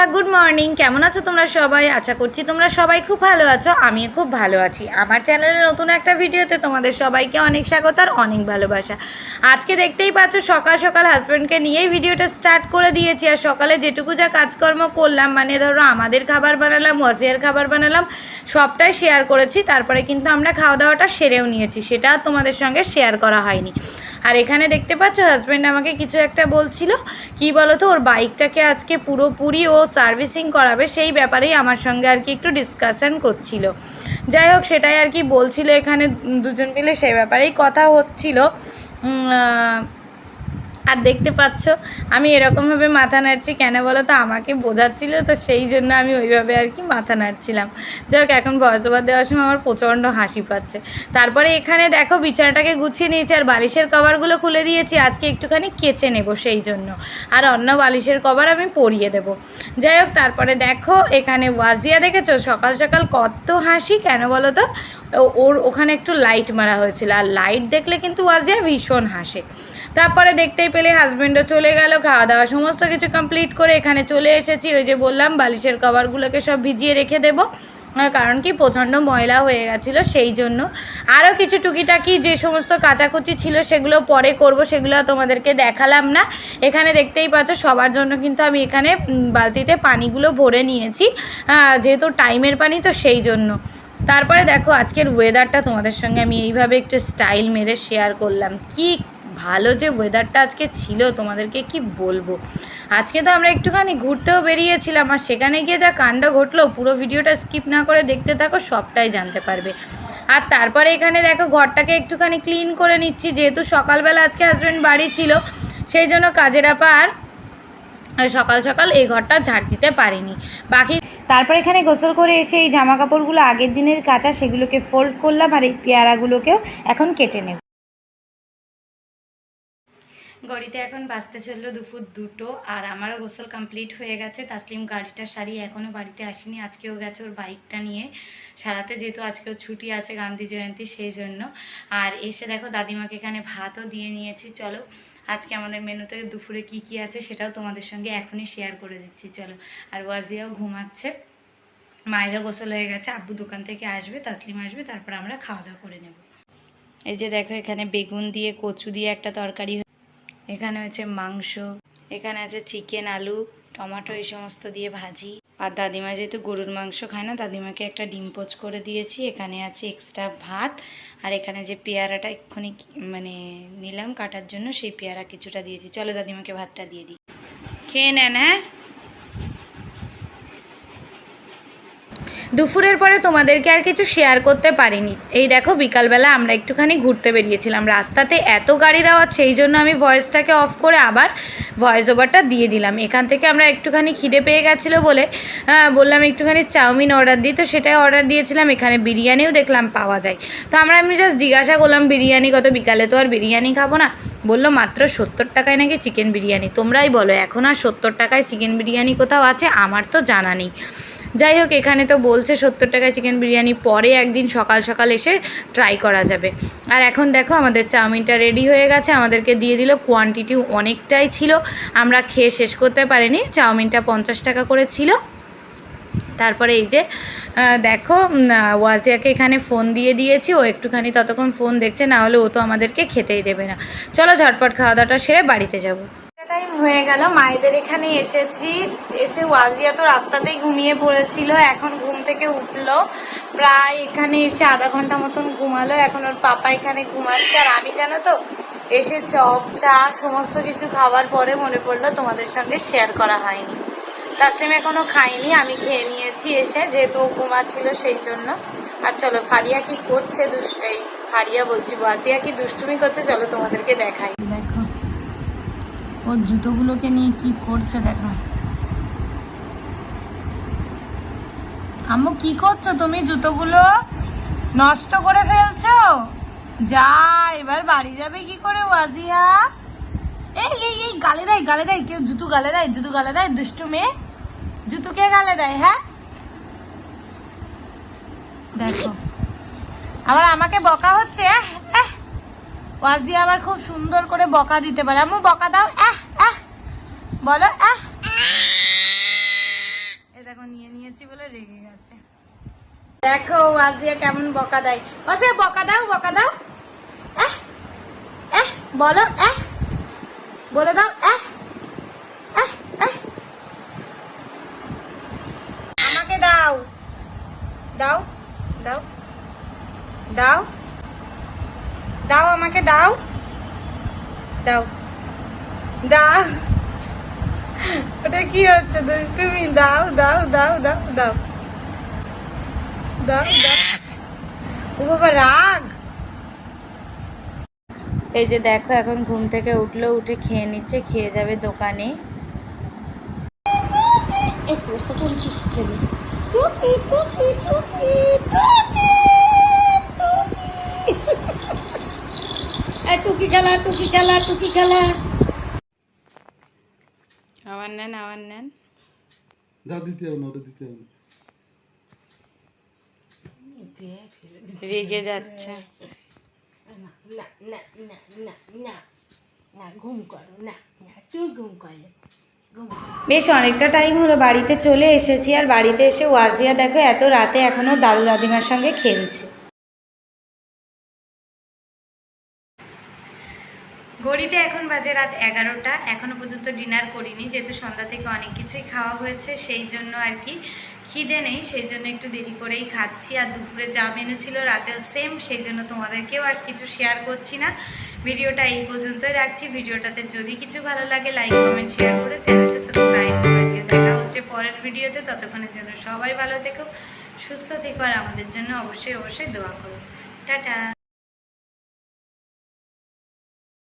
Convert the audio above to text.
বন্ধুরা good morning কেমন আছো তোমরা সবাই? আশা করছি তোমরা সবাই খুব ভালো আছো, আমিও খুব ভালো আছি। আমার চ্যানেলে নতুন একটা ভিডিওতে তোমাদের সবাইকে অনেক স্বাগত আর অনেক ভালোবাসা। আজকে দেখতেই পাচ্ছ, সকাল সকাল হাজব্যান্ডকে নিয়েই ভিডিওটা স্টার্ট করে দিয়েছি আর সকালে যেটুকু যা কাজকর্ম করলাম মানে ধরো আমাদের খাবার বানালাম ওয়াজিয়ার খাবার বানালাম, সবটাই শেয়ার করেছি। তারপরে কিন্তু আমরা খাওয়া দাওয়াটা সেরেও নিয়েছি, সেটা তোমাদের সঙ্গে শেয়ার করা হয়নি। আর এখানে দেখতে পাচ্ছ হাজব্যান্ড আমাকে কিছু একটা বলছিল। কি তো ওর বাইকটাকে আজকে পুরোপুরি ও সার্ভিসিং করাবে, সেই ব্যাপারেই আমার সঙ্গে আর কি একটু ডিসকাশান করছিল। যাই হোক, সেটাই আর কি বলছিল এখানে দুজন মিলে, সেই ব্যাপারেই কথা হচ্ছিল। আর দেখতে পাচ্ছ, আমি এরকমভাবে মাথা নাড়ছি। কেন বলো তো? আমাকে বোঝাচ্ছিল তো, সেই জন্য আমি ওইভাবে আর কি মাথা নাড়ছিলাম। যাই হোক, এখন ভয়েস দেওয়ার সময় আমার প্রচণ্ড হাসি পাচ্ছে। তারপরে এখানে দেখো, বিছানাটাকে গুছিয়ে নিয়েছি আর বালিশের কভারগুলো খুলে দিয়েছি। আজকে একটুখানি কেচে নেব সেই জন্য। আর অন্য বালিশের কভার আমি পরিয়ে দেব। যাই হোক, তারপরে দেখো, এখানে ওয়াজিয়া দেখেছ? সকাল সকাল কত হাসি, কেন বলো তো? ওর ওখানে একটু লাইট মারা হয়েছিল। আর লাইট দেখলে কিন্তু ওয়াজিয়া ভীষণ হাসে। তারপরে দেখতেই পেলে হাজব্যান্ডও চলে গেল খাওয়া দাওয়া সমস্ত কিছু কমপ্লিট করে এখানে চলে এসেছি। ওই যে বললাম, বালিশের কভারগুলোকে সব ভিজিয়ে রেখে দেবো। কারণ কি, প্রচণ্ড ময়লা হয়ে গেছিল, সেই জন্য। আরও কিছু টুকিটাকি যে সমস্ত কাচাকুচি ছিল, সেগুলো পরে করব, সেগুলো তোমাদেরকে দেখালাম না। এখানে দেখতেই পাচ্ছ, সবার জন্য কিন্তু আমি এখানে বালতিতে পানিগুলো ভরে নিয়েছি। যেহেতু টাইমের পানি, তো সেই জন্য। তারপরে দেখো, আজকের ওয়েদারটা তোমাদের সঙ্গে আমি এইভাবে একটু স্টাইল মেরে শেয়ার করলাম। কি ভালো যে ওয়েদারটা আজকে ছিল, তোমাদেরকে কি বলব? আজকে তো আমরা একটুখানি ঘুরতেও বেরিয়েছিলাম, আর সেখানে গিয়ে যা কাণ্ড ঘটলো, পুরো ভিডিওটা স্কিপ না করে দেখতে থাকো, সবটাই জানতে পারবে। আর তারপরে এখানে দেখো, ঘরটাকে একটুখানি ক্লিন করে নিচ্ছি, যেহেতু সকালবেলা আজকে হাজব্যান্ড বাড়ি ছিল, সেই জন্য কাজের আর সকাল সকাল এই ঘরটা ঝাড় দিতে পারিনি। বাকি তারপর এখানে গোসল করে এসে এই জামা কাপড়গুলো আগের দিনের কাঁচা, সেগুলোকে ফোল্ড করলাম, আর এই পেয়ারাগুলোকেও এখন কেটে নেব। ঘড়িতে এখন বাঁচতে চলল দুপুর দুটো আর আমারও গোসল কমপ্লিট হয়ে গেছে। তাসলিম গাড়িটা সারিয়ে এখনও বাড়িতে আসেনি। আজকেও গেছে ওর বাইকটা নিয়ে। সারাতে যেহেতু আজকেও ছুটি আছে গান্ধী জয়ন্তী, সেই জন্য। আর এসে দেখো দাদিমাকে এখানে ভাতও দিয়ে নিয়েছি। চলো, আজকে আমাদের মেনুতে দুপুরে কি কি আছে সেটাও তোমাদের সঙ্গে এখনই শেয়ার করে দিচ্ছি। চলো, আর ওয়াজিয়াও ঘুমাচ্ছে। মায়েরা গোসল হয়ে গেছে। আব্বু দোকান থেকে আসবে, তাসলিম আসবে, তারপর আমরা খাওয়া দাওয়া করে নেব। এই যে দেখো এখানে বেগুন দিয়ে কচু দিয়ে একটা তরকারি এখানে হচ্ছে মাংস, এখানে আছে চিকেন আলু, টমাটো এই সমস্ত দিয়ে ভাজি। আর দাদিমা যেহেতু গরুর মাংস খায় না, দাদিমাকে একটা ডিম পোচ করে দিয়েছি। এখানে আছে এক্সট্রা ভাত। আর এখানে যে পেয়ারাটা এক্ষুনি মানে নিলাম কাটার জন্য, সেই পেয়ারা কিছুটা দিয়েছি। চলো দাদিমাকে ভাতটা দিয়ে দিই। খেয়ে নেন হ্যাঁ? দুপুরের পরে তোমাদেরকে আর কিছু শেয়ার করতে পারিনি। এই দেখো, বিকালবেলা আমরা একটুখানি ঘুরতে বেরিয়েছিলাম। রাস্তাতে এত গাড়ির আওয়াজ, সেই জন্য আমি ভয়েসটাকে অফ করে আবার ভয়েস ওভারটা দিয়ে দিলাম। এখান থেকে আমরা একটুখানি খিদে পেয়ে গেছিল বলে বললাম একটুখানি চাউমিন অর্ডার দিই। তো সেটাই অর্ডার দিয়েছিলাম। এখানে বিরিয়ানিও দেখলাম পাওয়া যায়। তো আমরা এমনি জাস্ট জিজ্ঞাসা করলাম, বিরিয়ানি গত বিকালে তো আর বিরিয়ানি খাব না? বলল, মাত্র সত্তর টাকায় নাকি চিকেন বিরিয়ানি? তোমরাই বলো, এখন আর সত্তর টাকায় চিকেন বিরিয়ানি কোথাও আছে? আমার তো জানা নেই। যাই হোক, এখানে তো বলছে সত্তর টাকায় চিকেন বিরিয়ানি পরে একদিন সকাল সকাল এসে ট্রাই করা যাবে। আর এখন দেখো, আমাদের চাউমিনটা রেডি হয়ে গেছে। আমাদেরকে দিয়ে দিল কোয়ান্টিটি অনেকটাই ছিল। আমরা খেয়ে শেষ করতে পারিনি। চাউমিনটা পঞ্চাশ টাকা করে ছিল। তারপরে এই যে দেখো ওয়াজিয়াকে এখানে ফোন দিয়ে দিয়েছি। ও একটুখানি ততক্ষণ ফোন দেখছে, না হলে ও তো আমাদেরকে খেতেই দেবে না। চলো ঝটপট খাওয়া দাওয়াটা সেরে বাড়িতে যাব। টাইম হয়ে গেল, মায়েদের এখানে এসেছি। এসে ওয়াজিয়া তো রাস্তাতেই ঘুমিয়ে পড়েছিল, এখন ঘুম থেকে উঠল। প্রায় এখানে এসে আধা ঘণ্টা মতন ঘুমালো, এখন ওর পাপা এখানে ঘুমাচ্ছে। আর আমি জানো তো এসে চপ চা, সমস্ত কিছু খাওয়ার পরে মনে পড়ল তোমাদের সঙ্গে শেয়ার করা হয়নি। তাসলিম এখনও খাইনি আমি খেয়ে নিয়েছি এসে, যেহেতু ও ঘুমাচ্ছিল সেই জন্য। আর চলো, ফারিয়া কি করছে এই ফারিয়া বলছি, ওয়াজিয়া কি দুষ্টুমি করছে, চলো তোমাদেরকে দেখাই। ওর জুতোগুলোকে নিয়ে কি করছে দেখো। আম্মু, কি করছ তুমি? জুতোগুলো নষ্ট করে ফেলছো? যা, এবার বাড়ি যাবে কি করে, ওয়াজিয়া? এই এই এই, গালে দেয় গালে দেয়। কেউ জুতো গালে দেয়, জুতো গালে দেয়, দুষ্টু মেয়ে। জুতো কে গালে দেয় হ্যাঁ? দেখো। আবার আমাকে বকা হচ্ছে আহ, আহ। ওয়াজিয়া আবার খুব সুন্দর করে বকা দিতে পারে। আম্মু বকা দাও। আহ আহ। বলো আহ। এ দেখো নিয়ে নিয়েছি বলে রেগে গেছে। দেখো ওয়াজিয়া কেমন বকা দেয়। ওয়াজিয়া বকা দাও বকা দাও। এহ এহ বলো এহ বলে দাও এহ এহ এহ আমাকে দাও দাও দাও। দাও। দাও আমাকে, দাও। দাও। দাও। ওটা কি হচ্ছে দুষ্টুমি? দাও দাও দাও দাও দাও। দাও দাও। ও বাবা, রাগ। এই যে দেখো, এখন ঘুম থেকে উঠল, উঠে খেয়ে নিচ্ছে, খেয়ে যাবে দোকানে। একটু সেকেন্ড কি টুকি খেলা টুকি খেলা টুকি খেলা। আবার নেন আবার নেন। দাও দিতে হবে না ওটা দিতে হবে রেগে যাচ্ছে। না না না না না না না ঘুম করো না না তুই ঘুম করে। বেশ অনেকটা টাইম হলো বাড়িতে চলে এসেছি। আর বাড়িতে এসে ওয়াজিয়া দেখো এত রাতে এখনও দাদু দাদিমার সঙ্গে খেলছে। ঘড়িতে এখন বাজে রাত এগারোটা। এখনও পর্যন্ত ডিনার করিনি, যেহেতু সন্ধ্যা থেকে অনেক কিছুই খাওয়া হয়েছে, সেই জন্য আর কি খিদে নেই, সেই জন্য একটু দেরি করেই খাচ্ছি। আর দুপুরে যা মেনু ছিল রাতেও সেম সেই জন্য তোমাদেরকেও আর কিছু শেয়ার করছি না। ভিডিওটা এই পর্যন্তই রাখছি। ভিডিওটাতে যদি কিছু ভালো লাগে লাইক কমেন্ট শেয়ার করে চ্যানেলটা সাবস্ক্রাইব করে দেখা হচ্ছে পরের ভিডিওতে, ততক্ষণের জন্য সবাই ভালো থেকো, সুস্থ থেকো, আর আমাদের জন্য অবশ্যই অবশ্যই দোয়া করো। টাটা!